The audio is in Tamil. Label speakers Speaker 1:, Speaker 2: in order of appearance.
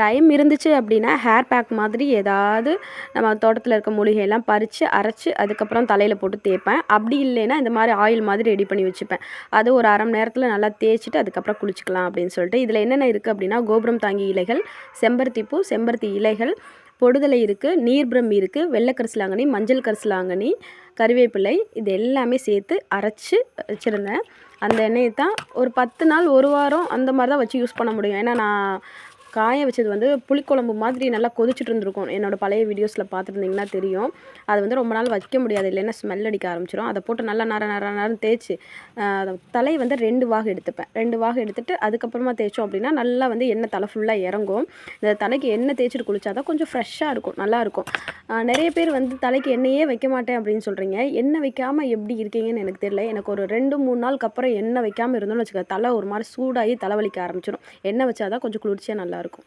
Speaker 1: டைம் இருந்துச்சு அப்படின்னா ஹேர் பேக் மாதிரி ஏதாவது நம்ம தோட்டத்தில் இருக்க மூலிகையெல்லாம் பறித்து அரைச்சி அதுக்கப்புறம் தலையில் போட்டு தேய்ப்பேன். அப்படி இல்லைன்னா இந்த மாதிரி ஆயில் மாதிரி ரெடி பண்ணி வச்சுப்பேன். அது ஒரு அரை மணி நேரத்தில் நல்லா தேய்ச்சிட்டு அதுக்கப்புறம் குளிச்சுக்கலாம் அப்படின்னு சொல்லிட்டு. இதில் என்னென்ன இருக்குது அப்படின்னா கோபுரம் தாங்கி இலைகள் செம்பருத்தி பூ செம்பருத்தி இலைகள் பொடுதலை இருக்குது நீர்பிரம்மி இருக்குது வெள்ளை கரிசலாங்கண்ணி மஞ்சள் கரிசலாங்கனி கறிவேப்பிலை இது எல்லாமே சேர்த்து அரைச்சி வச்சுருந்தேன். அந்த எண்ணெயை தான் ஒரு பத்து நாள் ஒரு வாரம் அந்த மாதிரி தான் வச்சு யூஸ் பண்ண முடியும். ஏன்னா நான் காய வச்சது வந்து புளிக்குழம்பு மாதிரி நல்லா கொதிச்சுட்டு இருந்திருக்கும். என்னோடய பழைய வீடியோஸில் பார்த்துருந்தீங்கன்னா தெரியும். அது வந்து ரொம்ப நாள் வைக்க முடியாது. இல்லைன்னா ஸ்மெல் அடிக்க ஆரம்பிச்சிடும் அதை போட்டு நல்லா நர நர நரன்னு தேய்ச்சி தலை வந்து ரெண்டு வாகு எடுத்துப்பேன். ரெண்டு வாகு எடுத்துட்டு அதுக்கப்புறமா தேய்ச்சோம் அப்படின்னா நல்லா வந்து எண்ணெய் தலை ஃபுல்லாக இறங்கும். இந்த தலைக்கு எண்ணெய் தேய்ச்சிட்டு குளிச்சா தான் கொஞ்சம் ஃப்ரெஷ்ஷாக இருக்கும். நல்லாயிருக்கும் நிறைய பேர் வந்து தலைக்கு எண்ணெயே வைக்க மாட்டேன் அப்படின்னு சொல்கிறீங்க எண்ணெய் வைக்காமல் எப்படி இருக்கீங்கன்னு எனக்கு தெரியல. எனக்கு ஒரு ரெண்டு மூணு நாளுக்கு அப்புறம் எண்ணெய் வைக்காமல் இருந்தோம்னு வச்சுக்கோங்க தலை ஒரு மாதிரி சூடாகி தலைவலிக்க ஆரம்பிச்சிடும் எண்ணெய் வச்சா தான் கொஞ்சம் குளிர்ச்சியாக நல்லாயிருக்கும்